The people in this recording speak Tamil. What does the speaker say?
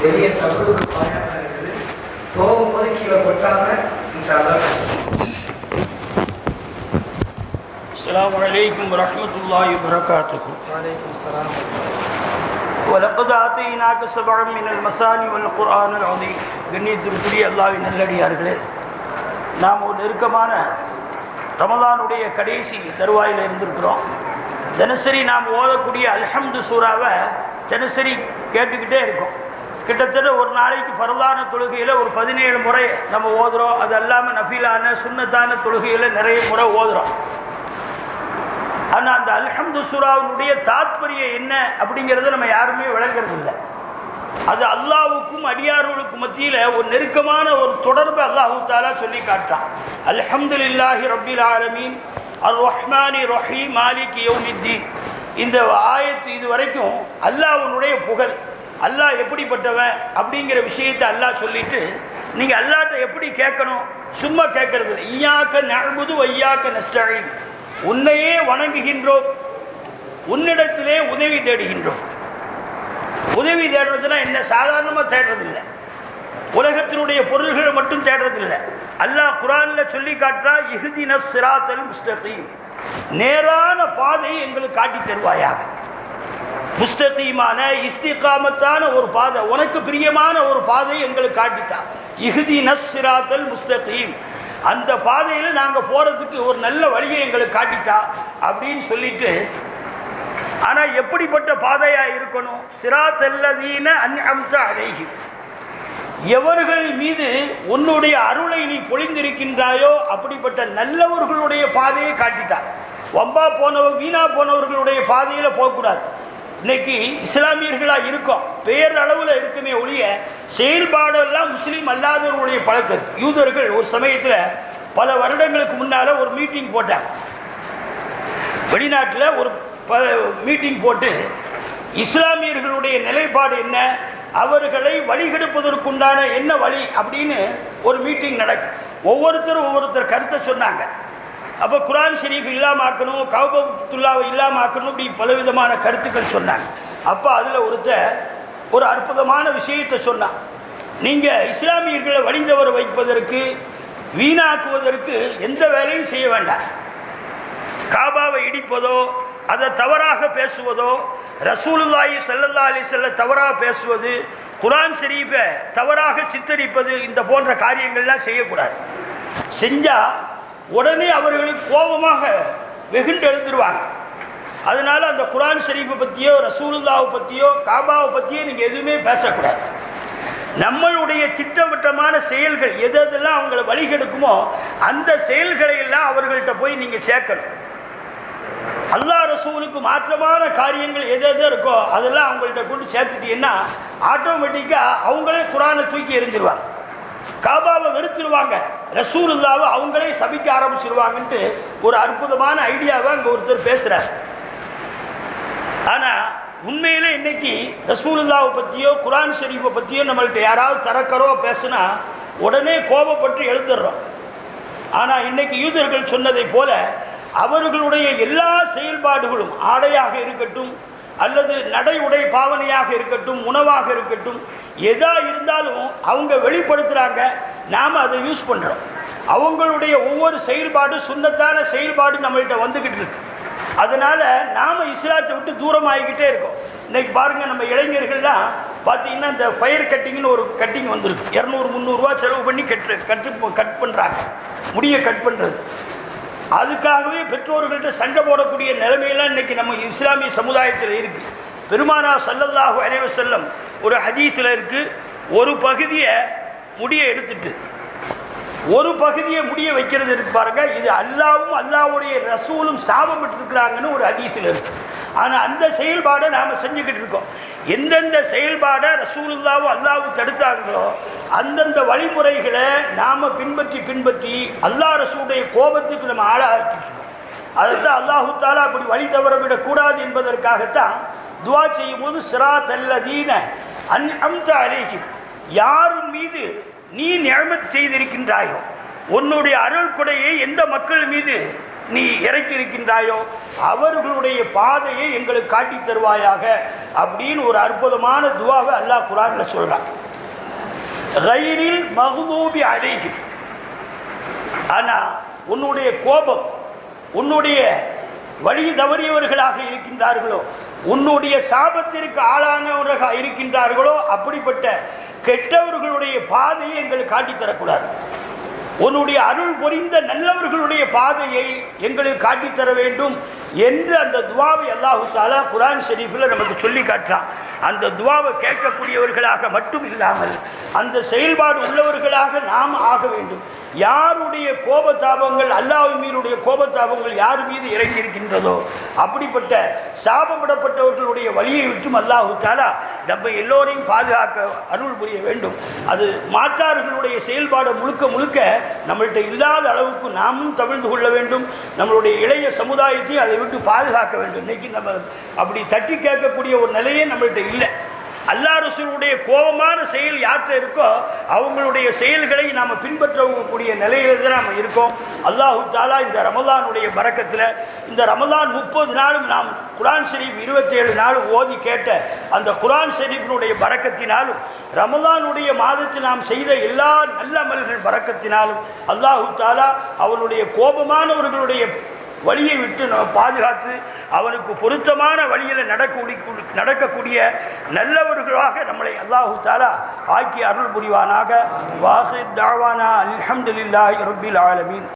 பெரிய தப்பு பாயாசம் இருக்குது போகும்போது கீழே கொட்டாம இன்ஷால்லா السلام عليكم ورحمة الله وبركاته வலைக்கும் சலாம் ولقد آتيناك سبعا من المثاني والقرآن العظيم கண்ணியத்திற்குரிய அல்லாவின் நல்லடியார்களே நாம் ஒரு நெருக்கமான ரமலானுடைய கடைசி தருவாயில் இருந்திருக்கிறோம் தினசரி நாம் ஓதக்கூடிய அல்ஹம்து சூறாவை தினசரி கேட்டுக்கிட்டே இருக்கோம் கிட்டத்தட்ட ஒரு நாளைக்கு ஃபரதான தொழுகையில் ஒரு பதினேழு முறை நம்ம ஓதுறோம். அது அல்லாமல் நஃபீலான சுண்ணத்தான தொழுகையில் நிறைய முறை ஓதுறோம். ஆனால் அந்த அல்ஹம்து சுராவினுடைய தாத்பரியம் என்ன அப்படிங்கிறத நம்ம யாருமே விளங்குறது இல்லை அது அல்லாவுக்கும் அடியார்களுக்கும் மத்தியில் ஒரு நெருக்கமான ஒரு தொடர்பை அல்லாஹு தாலா சொல்லி காட்டான் அல்ஹம்துலில்லாஹி ரபில் ஆலமீன். அர் ரஹ்மானி ரஹீம். மாலிக் யோமித்தீன். இந்த ஆயத்து இது வரைக்கும் அல்லாஹ்வுடைய புகழ். அல்லாஹ் எப்படிப்பட்டவன் அப்படிங்கிற விஷயத்தை அல்லாஹ் சொல்லிட்டு நீங்கள் அல்லாட்ட எப்படி கேட்கணும்? சும்மா கேட்கறது இல்லை. ஐயாக்க நழுபுது ஐயாக்க நஷ்டாயின் உன்னையே வணங்குகின்றோம். உன்னிடத்திலே உதவி தேடுகின்றோம். உதவி தேடுறதுனா என்ன? சாதாரணமாக தேடுறதில்லை உலகத்தினுடைய பொருள்களை மட்டும் தேடுறதில்லை அல்லாஹ் குரானில் சொல்லி காட்டுறா இஹ்தின சிராத்தல் முஸ்தகீம். நேரான பாதை எங்களுக்கு காட்டி தருவாயாக. முஸ்தகீமான இஸ்திகாமத்தான ஒரு பாதை உனக்கு பிரியமான ஒரு பாதையை எங்களுக்கு காட்டித்தான் இஹ்தின சிராத்தல் முஸ்தகீம். அந்த பாதையில் நாங்கள் போகிறதுக்கு ஒரு நல்ல வழியை எங்களுக்கு காட்டித்தா அப்படின்னு சொல்லிட்டு ஆனால் எப்படிப்பட்ட பாதையாக இருக்கணும்? சிராத்தல்லதீன அன்அம்த அலைஹி எவர்கள் மீது உன்னுடைய அருளை நீ பொழிந்திருக்கின்றாயோ அப்படிப்பட்ட நல்லவர்களுடைய பாதையை காட்டித்தார் வம்பா போனவர் வீணா போனவர்களுடைய பாதையில் போகக்கூடாது. இன்னைக்கு இஸ்லாமியர்களாக இருக்கோம். பேரளவில் இருக்குமே ஒழிய செயல்பாடெல்லாம் முஸ்லீம் அல்லாதவர்களுடைய பழக்கம். யூதர்கள் ஒரு சமயத்தில் பல வருடங்களுக்கு முன்னால் ஒரு மீட்டிங் போட்டாங்க. வெளிநாட்டில் ஒரு ப மீட்டிங் போட்டு இஸ்லாமியர்களுடைய நிலைப்பாடு என்ன? அவர்களை வழிகெடுப்பதற்குண்டான என்ன வழி? அப்படின்னு ஒரு மீட்டிங் நடக்கும் ஒவ்வொருத்தரும் ஒவ்வொருத்தர் கருத்தை சொன்னாங்க. அப்போ குரான் ஷெரீஃப் இல்லாம ஆக்கணும் கௌபத்துல்லாவை இல்லாம ஆக்கணும் இப்படி பலவிதமான கருத்துக்கள் சொன்னாங்க. அப்போ அதில் ஒருத்தர் ஒரு அற்புதமான விஷயத்தை சொன்னான் நீங்கள் இஸ்லாமியர்களை வழிதவர வைப்பதற்கு வீணாக்குவதற்கு எந்த வேலையும் செய்ய வேண்டாம். காபாவை இடிப்பதோ அதை தவறாக பேசுவதோ ரசூலுல்லாயி செல்லல்லா அலி செல்ல தவறாக பேசுவது குரான் ஷரீஃபை தவறாக சித்தரிப்பது இந்த போன்ற காரியங்கள்லாம் செய்யக்கூடாது. செஞ்சால் உடனே அவர்களுக்கு கோபமாக வெகுண்டு எழுந்துருவாங்க. அதனால அந்த குரான் ஷரீஃபை பற்றியோ ரசூலுல்லாவை பற்றியோ காபாவை பற்றியோ நீங்கள் எதுவுமே பேசக்கூடாது. நம்மளுடைய திட்டவட்டமான செயல்கள் எது எதெல்லாம் அவங்களை வழிகெடுக்குமோ அந்த செயல்களை எல்லாம் அவர்கள்ட்ட போய் நீங்கள் சேர்க்கணும். அல்லாஹ் ரசூலுக்கு மாற்றமான காரியங்கள் எது எது இருக்கோ அதெல்லாம் அவங்கள்ட்ட கொண்டு சேர்த்துட்டீங்கன்னா ஆட்டோமேட்டிக்காக அவங்களே குரானை தூக்கி எறிஞ்சிருவாங்க. காபாவை வெறுத்துருவாங்க. ரசூலுல்லாவை அவங்களே சபிக்க ஆரம்பிச்சிருவாங்கன்ட்டு ஒரு அற்புதமான ஐடியாவை அங்கே ஒருத்தர் பேசுகிறார் ஆனால் உண்மையிலே இன்னைக்கு ரசூலுல்லாவை பற்றியோ குரான் ஷரீஃபை பற்றியோ நம்மள்ட்ட யாராவது தரக்கரோ பேசுனா உடனே கோபப்பட்டு எழுந்துடுறோம். ஆனால் இன்னைக்கு யூதர்கள் சொன்னதை போல அவர்களுடைய எல்லா செயல்பாடுகளும் ஆடையாக இருக்கட்டும் அல்லது நடை உடை பாவனையாக இருக்கட்டும் உணவாக இருக்கட்டும் எதா இருந்தாலும் அவங்க வெளிப்படுத்துகிறாங்க நாம் அதை யூஸ் பண்ணுறோம் அவங்களுடைய ஒவ்வொரு செயல்பாடும் சுண்ணத்தான செயல்பாடு நம்மள்கிட்ட வந்துக்கிட்டு இருக்கு. அதனால் நாம் இஸ்லாத்தை விட்டு தூரமாகிக்கிட்டே இருக்கோம். இன்றைக்கி பாருங்கள் நம்ம இளைஞர்கள்லாம் பார்த்தீங்கன்னா இந்த ஃபயர் கட்டிங்னு ஒரு கட்டிங் வந்துருக்கு. இரநூறு முந்நூறுரூவா செலவு பண்ணி கட்டு கட்டு கட் பண்ணுறாங்க முடியை கட் பண்ணுறது அதுக்காகவே பெற்றோர்கள்ட்ட சண்டை போடக்கூடிய நிலைமையெல்லாம் இன்னைக்கு நம்ம இஸ்லாமிய சமுதாயத்தில் இருக்குது பெருமானா சல்லல்லாஹு அலைஹி செல்லம் ஒரு ஹதீஸில் இருக்குது ஒரு பகுதியை முடியை எடுத்துட்டு ஒரு பகுதியை முடிய வைக்கிறது இருக்கு பாருங்க. இது அல்லாவும் அல்லாவுடைய ரசூலும் சாபப்பட்டு இருக்கிறாங்கன்னு ஒரு ஹதீஸில் இருக்கு. ஆனால் அந்த செயல்பாடை நாம் செஞ்சுக்கிட்டு இருக்கோம். எந்தெந்த செயல்பாடை ரசூலுல்லாவும் அல்லாவும் தடுத்தாங்களோ அந்தந்த வழிமுறைகளை நாம் பின்பற்றி பின்பற்றி அல்லாஹ் ரசூடைய கோபத்துக்கு நம்ம ஆளாக்கிட்டோம் இருக்கோம் அதைத்தான் அல்லாஹு தாலா அப்படி வழி தவற விடக்கூடாது என்பதற்காகத்தான் துவா செய்யும் போது சிரா தல்லதீன அன் அம்த அலேஹிம். யாரும் மீது நீ நியமத் செய்திருக்கின்றாயோ உன்னுடைய அருள் கொடையை எந்த மக்கள் மீது நீ இறக்கி இருக்கின்றாயோ அவர்களுடைய பாதையை எங்களுக்கு காட்டி தருவாயாக அப்படின்னு ஒரு அற்புதமான துவாவை அல்லாஹ் குரான்ல சொல்றான். ரயிலில் மகுதூபி அழைகி ஆனா உன்னுடைய கோபம் உன்னுடைய வழி தவறியவர்களாக இருக்கின்றார்களோ உன்னுடைய சாபத்திற்கு ஆளானவர்களாக இருக்கின்றார்களோ அப்படிப்பட்ட கெட்டவர்களுடைய பாதையை எங்களுக்கு காட்டித் தரக்கூடாது. உன்னுடைய அருள் புரிந்த நல்லவர்களுடைய பாதையை எங்களுக்கு காட்டித் தர வேண்டும் என்று அந்த துவாவை அல்லாஹு தாலா குரான் ஷெரீஃபில் நமக்கு சொல்லி காட்டுறான். அந்த துவாவை கேட்கக்கூடியவர்களாக மட்டும் இல்லாமல் அந்த செயல்பாடு உள்ளவர்களாக நாம் ஆக வேண்டும். யாருடைய கோபதாபங்கள் அல்லாஹ் கோபத்தாபங்கள் கோபதாபங்கள் யார் மீது இறங்கி இருக்கின்றதோ அப்படிப்பட்ட சாபமிடப்பட்டவர்களுடைய வழியை விட்டும் அல்லாஹு தாலா நம்ம எல்லோரையும் பாதுகாக்க அருள் புரிய வேண்டும். அது மாற்றார்களுடைய செயல்பாடு முழுக்க முழுக்க நம்மள்கிட்ட இல்லாத அளவுக்கு நாமும் தவிழ்ந்து கொள்ள வேண்டும். நம்மளுடைய இளைய சமுதாயத்தை அதை விட்டு பாதுகாக்க வேண்டும். இன்னைக்கு நம்ம அப்படி தட்டி கேட்கக்கூடிய ஒரு நிலையே நம்மள்கிட்ட இல்லை. அல்லா ரசூலுடைய கோபமான செயல் யாற்ற இருக்கோ அவங்களுடைய செயல்களை நாம் பின்பற்றக்கூடிய நிலையில தான் நாம் இருக்கோம். அல்லாஹு தாலா இந்த ரமலானுடைய பறக்கத்தில் இந்த ரமலான் முப்பது நாளும் நாம் குரான் ஷெரீப் இருபத்தேழு நாள் ஓதி கேட்ட அந்த குரான் ஷெரீஃபினுடைய பறக்கத்தினாலும் ரமலானுடைய மாதத்தில் நாம் செய்த எல்லா நல்ல அமல்கள் பறக்கத்தினாலும் அல்லாஹு தாலா அவனுடைய கோபமானவர்களுடைய வழியை விட்டு நம்ம பாதுகாத்து அவனுக்கு பொருத்தமான வழியில் நடக்கக்கூடிய நடக்கக்கூடிய நல்லவர்களாக நம்மளை அல்லாஹு தாலா ஆக்கி அருள் புரிவானாக. வாசு தாவானா அல்ஹம்துலில்லாஹி ரபில் ஆலமீன்.